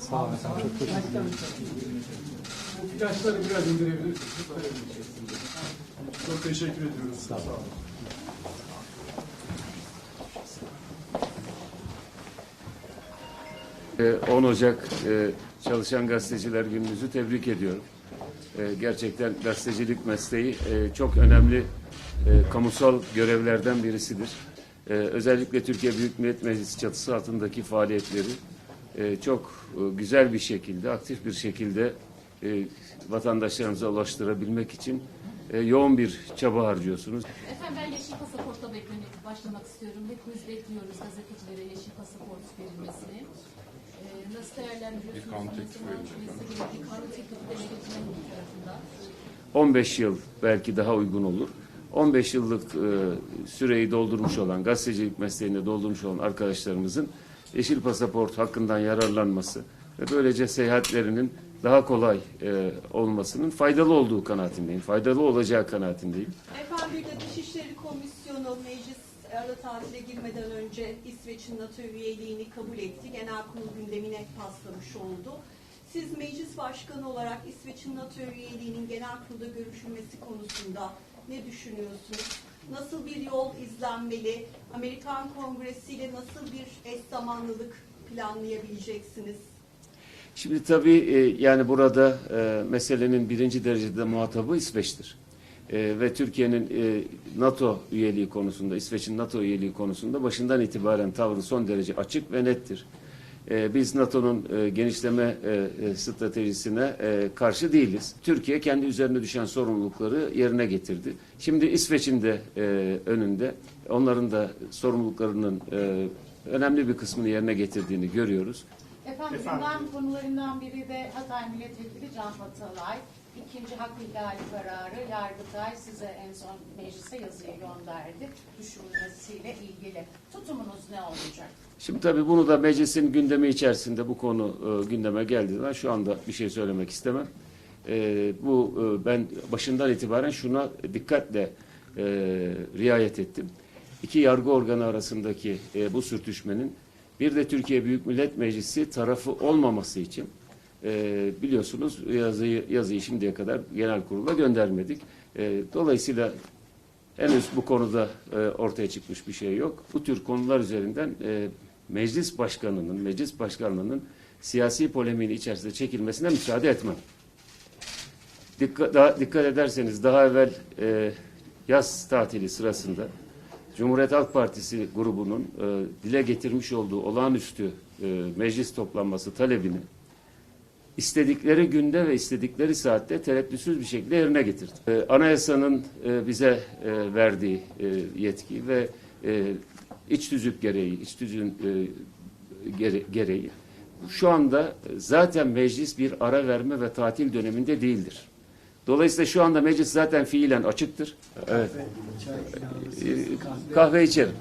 Sağ olun. Çok teşekkür ederim. İlaçları biraz indirebilirsiniz. Çok teşekkür ediyoruz. Sağ olun. Ee, 10 Ocak e, Çalışan Gazeteciler Gününüzü tebrik ediyorum. E, Gerçekten gazetecilik mesleği e, çok önemli e, kamusal görevlerden birisidir. Özellikle Türkiye Büyük Millet Meclisi çatısı altındaki faaliyetleri çok güzel bir şekilde, aktif bir şekilde e, vatandaşlarımıza ulaştırabilmek için yoğun bir çaba harcıyorsunuz. Efendim ben yeşil pasaportla beklemek başlamak istiyorum. Hepimiz bekliyoruz gazetecilere yeşil pasaport verilmesini. Ee, nasıl değerlendiriyorsunuz? Bir kanun teklifi Bir kanun teklifi de yönetmenin tarafından. 15 yıl belki daha uygun olur. 15 yıllık e, süreyi doldurmuş olan, gazetecilik mesleğinde doldurmuş olan arkadaşlarımızın yeşil pasaport hakkından yararlanması ve böylece seyahatlerinin daha kolay e, olmasının faydalı olduğu kanaatindeyim. Faydalı olacağı kanaatindeyim. Efendim bir de Dışişleri Komisyonu meclis ara tatile girmeden önce İsveç'in NATO üyeliğini kabul etti. Genel kurul gündemine paslamış oldu. Siz meclis başkanı olarak İsveç'in NATO üyeliğinin genel kurulda görüşülmesi konusunda ne düşünüyorsunuz? Nasıl bir yol izlenmeli? Amerikan Kongresi ile nasıl bir eş zamanlılık planlayabileceksiniz? Şimdi tabii e, yani burada e, meselenin birinci derecede muhatabı İsveç'tir. E, ve Türkiye'nin e, NATO üyeliği konusunda, İsveç'in NATO üyeliği konusunda başından itibaren tavrı son derece açık ve nettir. E, biz NATO'nun e, genişleme e, stratejisine e, karşı değiliz. Türkiye kendi üzerine düşen sorumlulukları yerine getirdi. Şimdi İsveç'in de e, önünde onların da sorumluluklarının e, önemli bir kısmını yerine getirdiğini görüyoruz. Efendim, gündem konularından biri de Hatay Milletvekili Can Batalay. İkinci hak ihlali kararı Yargıtay size en son meclise yazıyı gönderdi. Düşürülmesiyle ilgili. Tutumunuz ne olacak? Şimdi tabii bunu da meclisin gündemi içerisinde bu konu e, gündeme geldiğinden şu anda bir şey söylemek istemem. E, bu e, ben başından itibaren şuna dikkatle e, riayet ettim. İki yargı organı arasındaki e, bu sürtüşmenin bir de Türkiye Büyük Millet Meclisi tarafı olmaması için e, biliyorsunuz yazıyı, yazıyı şimdiye kadar genel kurula göndermedik. E, dolayısıyla Henüz bu konuda e, ortaya çıkmış bir şey yok. Bu tür konular üzerinden e, meclis başkanının, meclis başkanlığının siyasi polemiğin içerisinde çekilmesine müsaade etmem. Dikkat, daha, dikkat ederseniz daha evvel e, yaz tatili sırasında Cumhuriyet Halk Partisi grubunun e, dile getirmiş olduğu olağanüstü e, meclis toplanması talebini istedikleri günde ve istedikleri saatte tereddütsüz bir şekilde yerine getirdi. Ee, anayasanın e, bize e, verdiği e, yetki ve e, iç tüzük gereği, iç tüzüğün e, gere- gereği şu anda zaten meclis bir ara verme ve tatil döneminde değildir. Dolayısıyla şu anda meclis zaten fiilen açıktır. Evet. Kahve içerim.